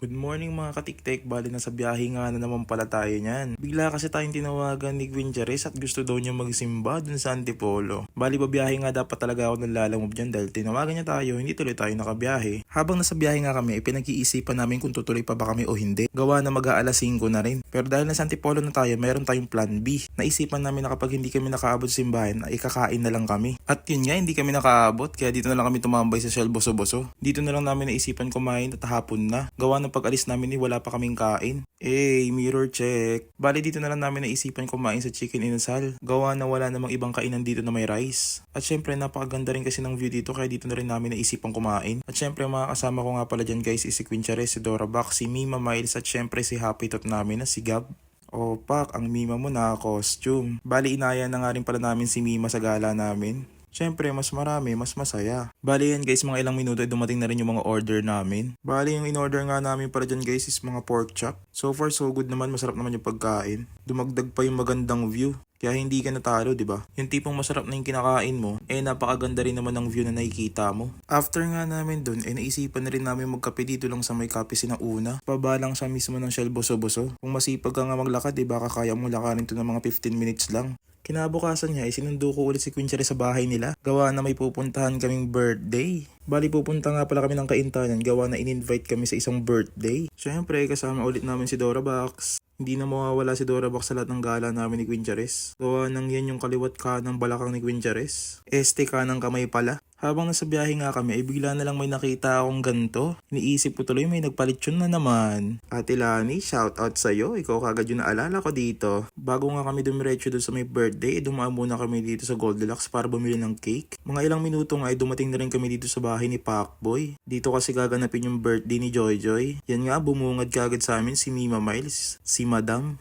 Good morning mga katiktek, bali na sa biyahe nga na naman pala tayo niyan. Bigla kasi tayong tinawagan ni Gwen Jerez at gusto daw niya magsimba dun sa Antipolo. Bali babiyahe nga dapat talaga ako ng lalamove dyan dahil tinawagan niya tayo, hindi tuloy tayo nakabiyahe. Habang nasa biyahe nga kami, pinag-iisipan namin kung tutuloy pa ba kami o hindi. Gawa na mag-aalas 5 na rin. Pero dahil nasa Antipolo na tayo, meron tayong plan B. Naisipan namin na kapag hindi kami nakaabot simbahan, ay kakain na lang kami. At yun nga, hindi kami nakaabot, kaya dito na lang kami tumambay sa Shell Boso-Boso. Dito na lang namin naisipan kumain at hapon na. Gawa ng pag-alis namin ni wala pa kaming kain. Eh, mirror check. Bali dito na lang namin naisipan kumain sa Chicken Inasal. Gawa na wala namang ibang kainan dito na may rice. At syempre, napakaganda rin kasi ng view dito kaya dito na rin namin naisipan kumain. At syempre, mga kasama ko nga pala dyan guys is si Queen Chares, si Dora Bak, si Mima Miles at syempre si Happy Tot namin na si Gab. O pak, ang Mima mo na costume. Bali inaya na nga rin pala namin si Mima sa gala namin. Siyempre, mas marami, mas masaya. Bali yan guys, mga ilang minuto ay dumating na rin yung mga order namin. Bali yung in-order nga namin para dyan guys is mga pork chop. So far so good naman, masarap naman yung pagkain. Dumagdag pa yung magandang view. Kaya hindi ka natalo, di ba? Yung tipong masarap na yung kinakain mo, eh napakaganda rin naman ng view na nakikita mo. After nga namin dun, eh naisipan na rin namin magkape dito lang sa may kape una. Pabalang sa mismo ng Shell Boso-Boso. Kung masipag ka nga maglakad, di ba, kakaya mo lakarin to ng mga 15 minutes lang. Kinabukasan niya, isinundo ko ulit si Queen sa bahay nila. Gawa na may pupuntahan kaming birthday. Bali pupunta nga pala kami ng kaintanan. Gawa na in-invite kami sa isang birthday. Siyempre, kasama ulit namin si Dora Box. Hindi na mawawala si Dora Box sa lahat ng gala namin ni Queen. Gawa nang yan yung kaliwat ka ng balakang ni Queen. Este ka ng kamay pala. Habang nasa biyahe nga kami, ay bigla na lang may nakita akong ganto. Iniisip ko tuloy may nagpalitsyon na naman. Ate Lani, shout out sa'yo. Ikaw kagad yung naalala ko dito. Bago nga kami dumiretso doon sa may birthday, eh, dumaan muna kami dito sa Goldilocks para bumili ng cake. Mga ilang minuto nga ay dumating na rin kami dito sa bahay ni Pacboy. Dito kasi gaganapin yung birthday ni Joy Joy. Yan nga, bumungad kagad sa amin si Mima Miles, si Madam.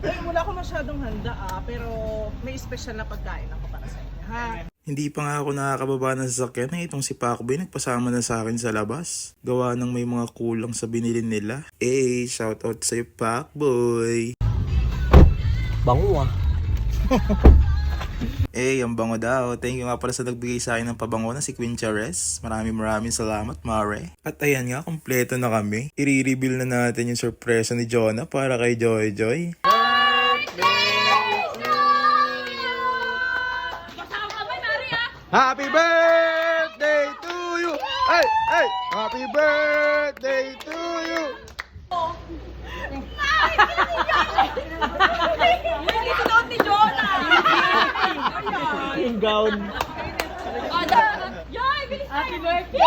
Ay, wala ko masyadong handa ah, pero may special na pagkain ako para sa inyo, ha? Hindi pa nga ako nakakababa ng sasakyan na itong si Pacboy nagpasama na sa akin sa labas. Gawa ng may mga kulang sa binili nila. Eh, shout out sa'yo Pacboy. Bango ah. Eh, ang bango daw. Thank you nga pala sa nagbigay sa akin ng pabango na si Queen Chares. Maraming maraming salamat, Mare. At ayan nga, kompleto na kami. I-reveal na natin yung sorpresa ni Jonah para kay Joy Joy. Happy birthday to you! Hey! Hey! Happy birthday to you! Hindi sinuot ni Jonah! Yung gown. Happy birthday!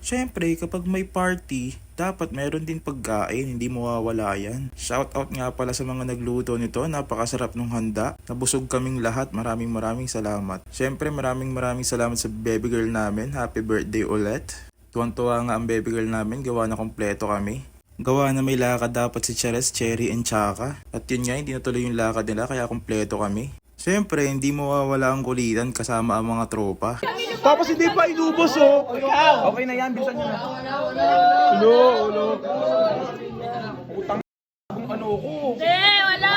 Siyempre, kapag may party, dapat meron din pagkain, hindi mawawala yan. Shoutout nga pala sa mga nagluto nito, napakasarap ng handa. Nabusog kaming lahat, maraming maraming salamat. Siyempre, maraming maraming salamat sa baby girl namin. Happy birthday ulit. Tuwan-tuwa nga ang baby girl namin, gawa na kompleto kami. Gawa na may lakad dapat si Cheres, Cherry, and Chaka. At yun nga, hindi natuloy yung lakad nila, kaya kompleto kami. Siyempre, hindi mawawala ang kulitan kasama ang mga tropa. Tapos hindi pa inubos oh! Okay na yan, bilisan nyo na. Ulo, ulo. Utang kung ano ko. Hindi, wala!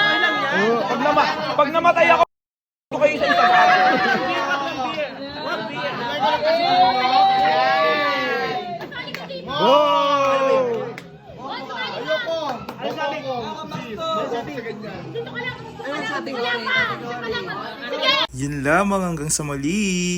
Oh, pag, nama pag namatay ako, ito kayo sa isa Oh! Wala pa! Sige! Yun lamang hanggang sa muli.